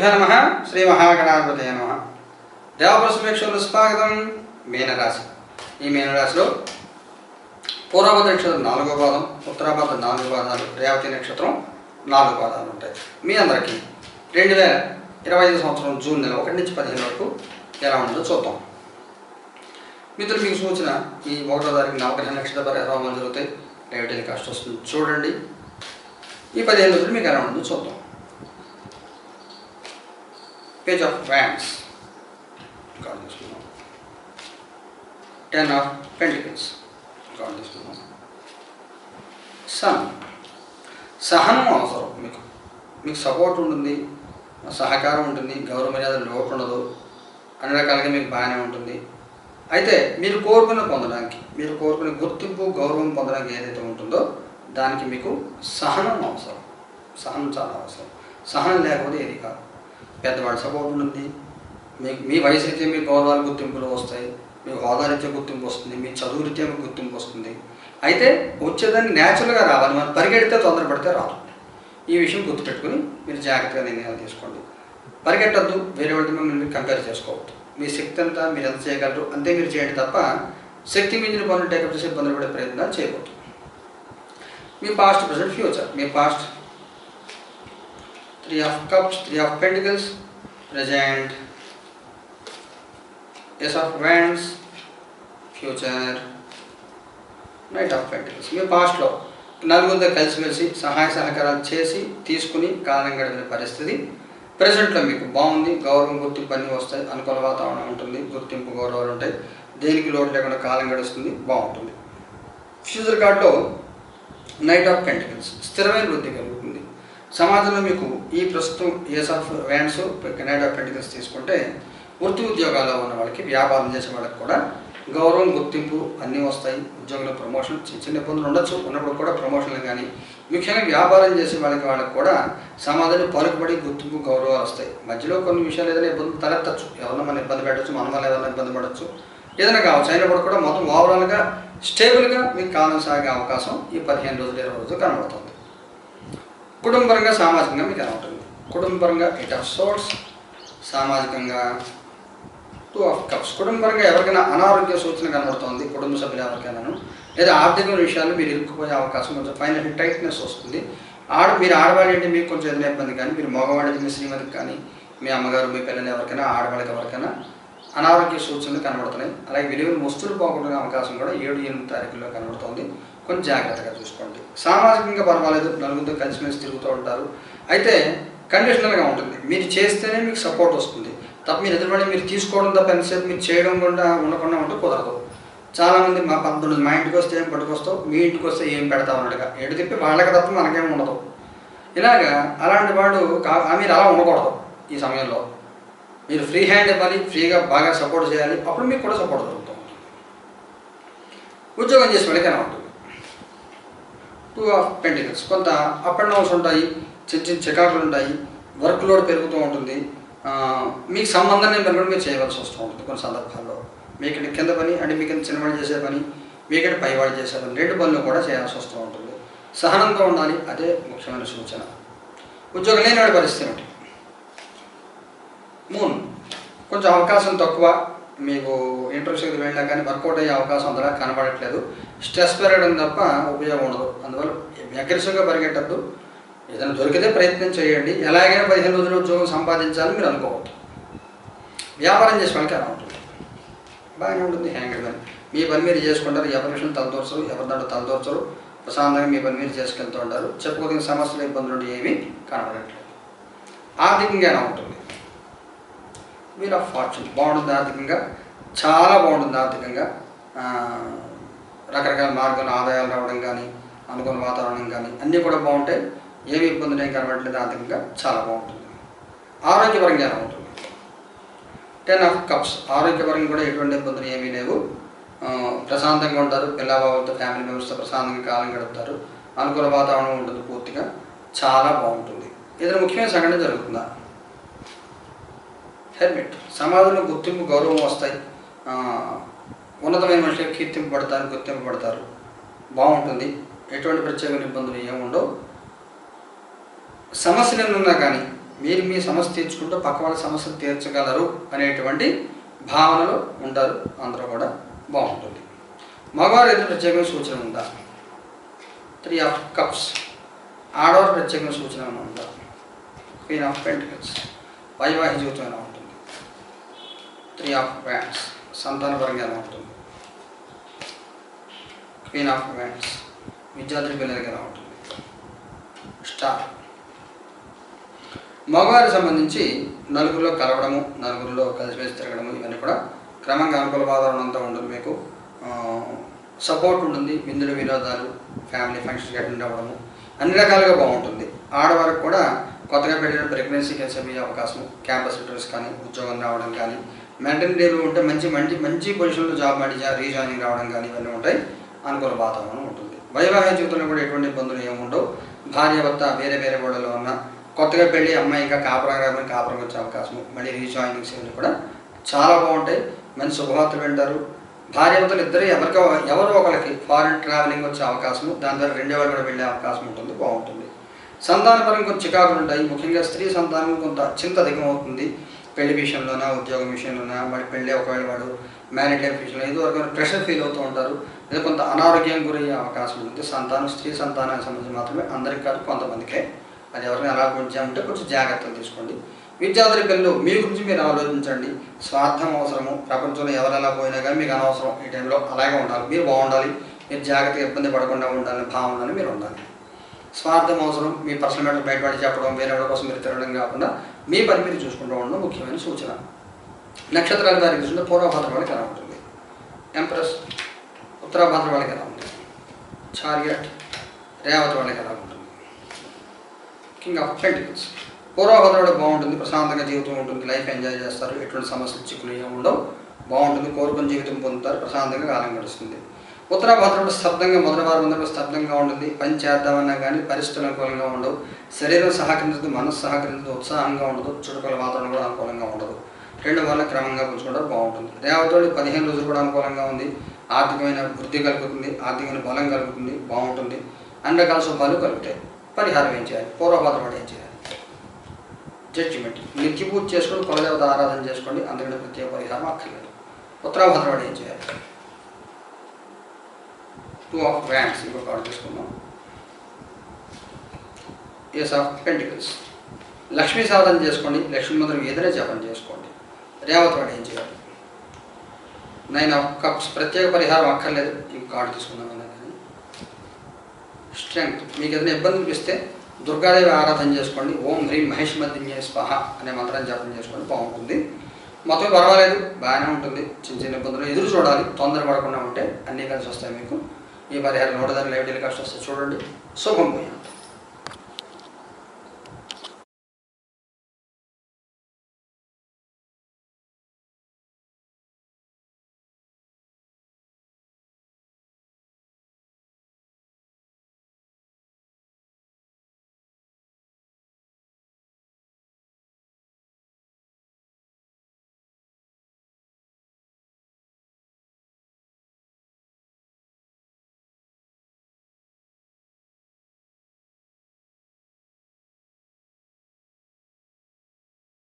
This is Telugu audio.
శ్రీగురుభ్యో నమ. శ్రీ మహాగణాధిపతయ నమ. దేవప్రసమేక్షలు స్వాగతం మీనరాశి. ఈ మీనరాశిలో పూర్వభద్ర నక్షత్రం నాలుగో పాదం ఉత్తరాభద్ర నాలుగు పాదాలు రేవతి నక్షత్రం నాలుగు పాదాలు ఉంటాయి. మీ అందరికీ రెండు వేల ఇరవై ఐదు సంవత్సరం జూన్ నెల ఒకటి నుంచి పదిహేను వరకు ఎలా ఉందో చూద్దాం. మిత్రులు మీకు సూచన ఈ ఒకటో తారీఖు నవగ్రహ నక్షత్ర పరిహారం జరుగుతాయి. రేవటి కాస్ట్ వస్తుంది. చూడండి. ఈ పదిహేను రోజులు మీకు ఎలా ఉందో చూద్దాం. Page of this one. Ten ten of got this one. Sun సహనం అవసరం. మీకు మీకు సపోర్ట్ ఉంటుంది సహకారం ఉంటుంది గౌరవ మర్యాద లోటు ఉండదు. అన్ని రకాలుగా మీకు బాగానే ఉంటుంది. అయితే మీరు కోరుకున్న పొందడానికి మీరు కోరుకునే గుర్తింపు గౌరవం పొందడానికి ఏదైతే ఉంటుందో దానికి మీకు సహనం అవసరం. సహనం చాలా అవసరం. సహనం లేకపోతే ఏది కాదు. పెద్దవాళ్ళ సపోర్ట్ ఉంటుంది మీకు మీ వయసు అయితే మీ గౌరవాలు గుర్తింపులు వస్తాయి మీ హోదా గుర్తింపు వస్తుంది మీ చదువు రీత్యా మీకు గుర్తింపు వస్తుంది. అయితే వచ్చేదాన్ని న్యాచురల్గా రావాలి మనం పరిగెడితే తొందరపడితే రాదు. ఈ విషయం గుర్తుపెట్టుకుని మీరు జాగ్రత్తగా నిర్ణయాలు తీసుకోండి. పరిగెట్టద్దు వేరే వాళ్ళతో మిమ్మల్ని మీరు కంపేర్ చేసుకోవద్దు. మీ శక్తి అంతా మీరు ఎంత చేయగలరు అంతే మీరు చేయండి తప్ప శక్తి మించిన పనులు టేకప్ చేసి ఇబ్బందులు పడే ప్రయత్నాలు చేయకూడదు. మీ past present future me past three of cups three of pentacles present ace of wands future knight of pentacles మీ పాస్ట్లో నలుగురితో కలిసిమెలిసి సహాయ సహకారాలు చేసి తీసుకుని కాలం గడిపిన పరిస్థితి. ప్రజెంట్లో మీకు బాగుంది గౌరవం గుర్తింపు అన్నీ వస్తాయి అనుకూల వాతావరణం ఉంటుంది గుర్తింపు గౌరవాలు ఉంటాయి. దేనికి లోటు లేకుండా కాలం గడుస్తుంది బాగుంటుంది. ఫ్యూచర్ కార్డులో నైట్ ఆఫ్ పెంటికల్స్ స్థిరమైన వృద్ధి సమాజంలో మీకు ఈ ప్రస్తుతం ఏస్ ఆఫ్ వ్యాన్స్ కెనడా ఆఫ్ పెంటికల్స్ తీసుకుంటే వృత్తి ఉద్యోగాల్లో ఉన్న వాళ్ళకి వ్యాపారం చేసే వాళ్ళకి కూడా గౌరవం గుర్తింపు అన్నీ వస్తాయి. ఉద్యోగంలో ప్రమోషన్ చిన్న చిన్న ఇబ్బందులు ఉండొచ్చు. ఉన్నప్పుడు కూడా ప్రమోషన్లు కానీ ముఖ్యంగా వ్యాపారం చేసే వాళ్ళకి వాళ్ళకి కూడా సమాధానం పలుకుబడి గుర్తింపు గౌరవాలు వస్తాయి. మధ్యలో కొన్ని విషయాలు ఏదైనా ఇబ్బంది తలెత్తచ్చు. ఎవరన్నా మనం ఇబ్బంది పెట్టచ్చు మనం వల్ల ఏదైనా ఇబ్బంది పడవచ్చు ఏదైనా కావచ్చు. అయినప్పుడు కూడా మొత్తం ఓవరాల్గా స్టేబుల్గా మీకు కాలం సాగే అవకాశం ఈ పదిహేను రోజులు ఇరవై రోజులు కనబడుతుంది. కుటుంబపరంగా సామాజికంగా మీకు ఎలా ఉంటుంది? కుటుంబపరంగా ఎయిట్ ఆఫ్ సోర్స్ సామాజికంగా టూ ఆఫ్ కప్స్ కుటుంబపరంగా ఎవరికైనా అనారోగ్య సూచన కనబడుతుంది కుటుంబ సభ్యులు ఎవరికైనాను లేదా ఆర్థిక విషయాలు మీరు ఇరుక్కుపోయే అవకాశం కొంచెం ఫైనాన్షియల్ టైట్నెస్ వస్తుంది. ఆడ మీరు ఆడవాళ్ళు అంటే మీకు కొంచెం ఏదైనా ఇబ్బంది కానీ మీరు మగవాళ్ళకి మీ శ్రీమతికి కానీ మీ అమ్మగారు మీ పిల్లలు ఎవరికైనా ఆడవాళ్ళకి ఎవరికైనా అనారోగ్య సూచనలు కనబడుతున్నాయి. అలాగే విలువైన వస్తువులు పోగొట్టుకునే అవకాశం కూడా ఏడు ఎనిమిది తారీఖుల్లో కనబడుతుంది. కొంచెం జాగ్రత్తగా చూసుకోండి. సామాజికంగా పర్వాలేదు నలుగురితో కలిసిమెలిసి తిరుగుతూ ఉంటారు. అయితే కండిషనల్గా ఉంటుంది. మీరు చేస్తేనే మీకు సపోర్ట్ వస్తుంది. తప్ప మీరు ఎదురుపడి మీరు తీసుకోవడం తప్ప ఎంతసేపు మీరు చేయడం కూడా ఉండకుండా ఉంటే కుదరదు. చాలామంది మా పంతొమ్మిది మా ఇంటికి వస్తే ఏం పట్టుకొస్తావు? మీ ఇంటికి వస్తే ఏం పెడతావు అన్నట్టుగా. ఎడు తిప్పి వాళ్ళకి తప్ప మనకేం ఉండదు. ఇలాగా అలాంటి వాడు కా- మీరు అలా ఉండకూడదు ఈ సమయంలో. మీరు ఫ్రీ హ్యాండ్ ఇవ్వాలి ఫ్రీగా బాగా సపోర్ట్ చేయాలి అప్పుడు మీకు కూడా సపోర్ట్ దొరుకుతుంది ఉద్యోగం చేసే వాళ్ళకి ఎలా ఉంటుంది? టూ ఆఫ్ పెంటికల్స్ కొంత అప్ అండ్ డౌన్స్ ఉంటాయి చిన్న చిన్న చికాకులు ఉంటాయి వర్క్ లోడ్ పెరుగుతూ ఉంటుంది. మీకు సంబంధం లేని పని కూడా మీరు చేయవలసి వస్తూ ఉంటుంది కొన్ని సందర్భాల్లో. మీకంటే కింద పని అంటే మీకంటే చిన్నవాళ్ళు చేసే పని మీకంటే పైవాళ్ళు చేసే పని రెండు పనులు కూడా చేయాల్సి వస్తూ ఉంటుంది. సహనంతో ఉండాలి అదే ముఖ్యమైన సూచన. ఉద్యోగం లేని పరిస్థితి ఏమిటి మూన్ కొంచెం అవకాశం తక్కువ. మీకు ఇంటర్వ్యూస్కి వెళ్ళినా కానీ వర్కౌట్ అయ్యే అవకాశం అంతలా కనబడట్లేదు. స్ట్రెస్ పెరగడం తప్ప ఉపయోగం ఉండదు. అందువల్ల అగ్రెసివ్గా పరిగెట్టద్దు. ఏదైనా దొరికితే ప్రయత్నం చేయండి. ఎలాగైనా పదిహేను రోజులు ఉద్యోగం సంపాదించాలని మీరు అనుకోవద్దు. వ్యాపారం చేసే వాళ్ళకి అలా ఉంటుంది. బాగానే ఉంటుంది హ్యాంగర్ కానీ మీ పని మీరు చేసుకుంటారు. ఎవరి విషయం తలదోర్చరు. ఎవరి దాంట్లో తలదోర్చరు. ప్రశాంతంగా మీ పని మీరు చేసుకెళ్తూ ఉంటారు. చెప్పుకోదగిన సమస్యలు ఇబ్బందులు ఏమీ కనబడట్లేదు. ఆర్థికంగా ఎలా ఉంటుంది? వీల్ ఆఫ్ ఫార్చ్యూన్ బాగుంటుంది ఆర్థికంగా. చాలా బాగుంటుంది ఆర్థికంగా. రకరకాల మార్గాలు ఆదాయాలు రావడం కానీ అనుకున్న వాతావరణం కానీ అన్నీ కూడా బాగుంటాయి. ఏమి ఇబ్బందులు ఏం కనబడట్లేదు ఆర్థికంగా. చాలా బాగుంటుంది. ఆరోగ్యపరంగా ఎలా ఉంటుంది. టెన్ ఆఫ్ కప్స్ ఆరోగ్యపరంగా కూడా ఎటువంటి ఇబ్బందులు ఏమీ లేవు. ప్రశాంతంగా ఉంటారు. పిల్లబాబులతో ఫ్యామిలీ మెంబర్స్తో ప్రశాంతంగా కాలం గడుపుతారు. అనుకూల వాతావరణం ఉంటుంది పూర్తిగా. చాలా బాగుంటుంది. ఏదైనా ముఖ్యమైన సంఘటన జరుగుతుందా? హెల్మెట్. సమాజంలో గుర్తింపు గౌరవం వస్తాయి. ఉన్నతమైన మనుషులకు కీర్తింపబడతారు గుర్తింపబడతారు. బాగుంటుంది. ఎటువంటి ప్రత్యేకమైన ఇబ్బందులు ఏముండవు సమస్యలు ఉన్నా కానీ మీరు మీ సమస్య తీర్చుకుంటూ పక్క వాళ్ళ సమస్యలు తీర్చగలరు అనేటువంటి భావనలో ఉంటారు అందరూ కూడా బాగుంటుంది. మగవారు ఎదురు ప్రత్యేకమైన సూచన ఉందా? త్రీ ఆఫ్ కప్స్ ఆడవారు ప్రత్యేకమైన సూచన ఏమైనా ఉందా? క్వీన్ ఆఫ్ పెంటికల్స్ వైవాహిక జీవితం త్రీ ఆఫ్ వ్యాండ్స్ సంతానపరంగా ఎలా ఉంటుంది క్వీన్ ఆఫ్ వ్యాండ్స్ విద్యార్థి పిల్లలకి ఎలా ఉంటుంది స్టార్ మగవారికి సంబంధించి నలుగురిలో కలవడము నలుగురిలో కలిసిమెలిసి తిరగడము ఇవన్నీ కూడా క్రమంగా అనుకూల వాతావరణం అంతా ఉంటుంది మీకు. సపోర్ట్ ఉంటుంది విందులు వినోదాలు ఫ్యామిలీ ఫంక్షన్కి అటెండ్ అవ్వడము. అన్ని రకాలుగా బాగుంటుంది. ఆడవారికి కూడా కొత్తగా పెట్టిన ప్రెగ్నెన్సీ కేసు అయ్యే అవకాశం క్యాంపస్ ఇంటర్వ్యూస్ కానీ ఉద్యోగం రావడం కానీ మెంటల్ ఉంటే మంచి మంచి మంచి పొజిషన్లో జాబ్ మడిచా రీజాయినింగ్ రావడం కానీ ఇవన్నీ ఉంటాయి. అనుకూల వాతావరణం ఉంటుంది. వైవాహిక జీవితంలో కూడా ఎటువంటి ఇబ్బందులు ఏముండవు భార్య భర్త వేరే వేరే గోడలో ఉన్న కొత్తగా పెళ్ళి అమ్మాయి ఇంకా కాపురం కాబట్టి కాపురం వచ్చే అవకాశం మళ్ళీ రీజాయినింగ్స్ ఇవన్నీ కూడా చాలా బాగుంటాయి. మంచి శుభవార్తలు వింటారు. భార్యాభర్తలు ఇద్దరు ఎవరికి ఎవరో ఒకరికి ఫారిన్ ట్రావెలింగ్ వచ్చే అవకాశం దాని ద్వారా రెండో వాళ్ళు కూడా వెళ్ళే అవకాశం ఉంటుంది. బాగుంటుంది. సంతానపరంగా కొంచెం చికాకులు ఉంటాయి. ముఖ్యంగా స్త్రీ సంతానం కొంత చింత అధికమవుతుంది. పెళ్ళి విషయంలోనా ఉద్యోగం విషయంలోనా వాడి పెళ్ళి ఒకవేళ వాడు మ్యారీడ్ లైఫ్ విషయంలో ఏదో ఒక ప్రెషర్ ఫీల్ అవుతూ ఉంటారు. లేదా కొంత అనారోగ్యం గురయ్యే అవకాశం ఉంటుంది. సంతానం స్త్రీ సంతానానికి సంబంధించి మాత్రమే అందరికీ కాదు కొంతమందికే. అది ఎవరిని అలా ఉంటే కొంచెం జాగ్రత్తలు తీసుకోండి. విద్యార్థుల పిల్లలు మీ గురించి మీరు ఆలోచించండి. స్వార్థం అవసరము. ప్రపంచంలో ఎవరెలా పోయినా కానీ మీకు అనవసరం. ఈ టైంలో అలాగే ఉండాలి. మీరు బాగుండాలి. మీరు జాగ్రత్తగా ఇబ్బంది పడకుండా ఉండాలని భావనలో మీరు ఉండాలి. స్వార్థం అవసరం. మీ పర్సనల్ మ్యాటర్ బయటపడి చెప్పడం వేరే వాళ్ళ కోసం మీరు తిరగడం కాకుండా మీ పని మీరు చూసుకుంటూ ఉండడం ముఖ్యమైన సూచన. నక్షత్రాల వారికి చూసుకుంటే పూర్వభద్ర వాళ్ళకి ఎలా ఉంటుంది. ఎంప్రెస్ ఉత్తరాభద్ర వాళ్ళకి ఎలా ఉంటుంది. చారియట్ రేవతి వాళ్ళకి ఎలా ఉంటుంది. కింగ్ ఆఫ్ పెంటికల్స్ పూర్వభద్రుడు బాగుంటుంది ప్రశాంతంగా జీవితం ఉంటుంది లైఫ్ ఎంజాయ్ చేస్తారు ఎటువంటి సమస్యలు చిక్కులు ఏమి ఉండవు బాగుంటుంది కోరుకుని జీవితం పొందుతారు ప్రశాంతంగా కాలం గడుస్తుంది. ఉత్తరాభద్రుడు స్తబ్దంగా మొదటి వారం అందరూ స్తబ్దంగా ఉంటుంది పని చేద్దామన్నా కానీ పరిస్థితులు అనుకూలంగా ఉండవు. శరీరం సహకరించదు మనసు సహకరించదు ఉత్సాహంగా ఉండదు చుట్టుపక్కల వాతావరణం కూడా అనుకూలంగా ఉండదు. రెండు వల్ల క్రమంగా పుంజుకుంటే బాగుంటుంది. రేవతోడు పదిహేను రోజులు కూడా అనుకూలంగా ఉంది. ఆర్థికమైన వృద్ధి కలుగుతుంది ఆర్థికమైన బలం కలుగుతుంది బాగుంటుంది. అన్ని రకాల శుభాలు కలుగుతాయి. పరిహారం ఏం చేయాలి? పూర్వభద్రపడి ఏం చేయాలి? జడ్జిమెంట్ నిత్య పూజ చేసుకొని కులదేవత ఆరాధన చేసుకోండి. అందుకని ప్రత్యేక పరిహారం అక్కర్లేదు. ఉత్తరాభద్రపడి ఏం చేయాలి? టూ ఆఫ్ వ్యాండ్స్ ఇంకొక కార్డు తీసుకున్నాం ఎస్ ఆఫ్ పెంటికల్స్ లక్ష్మీ సాధన చేసుకోండి లక్ష్మీ మంత్రం ఏదైనా జపం చేసుకోండి. రేవతవాడు ఏం చేయాలి? నైన్ ఆఫ్ కప్స్ ప్రత్యేక పరిహారం అక్కర్లేదు ఇంకో కార్డు తీసుకుందాం అనేది కానీ స్ట్రెంగ్త్ మీకు ఏదైనా ఇబ్బంది అనిపిస్తే దుర్గాదేవి ఆరాధన చేసుకోండి ఓం హ్రీం మహేష్ మధ్య స్పహ అనే మంత్రాన్ని జపం చేసుకోండి బాగుంటుంది. మొత్తం పర్వాలేదు బాగానే ఉంటుంది చిన్న చిన్న ఇబ్బందులు ఎదురు చూడాలి తొందర పడకుండా ఉంటే అన్నీ కలిసి వస్తాయి మీకు. ఈ పరిహారం నూట దాని లైవ్ టెలికాస్ట్ వస్తే చూడండి. శుభం పోయాం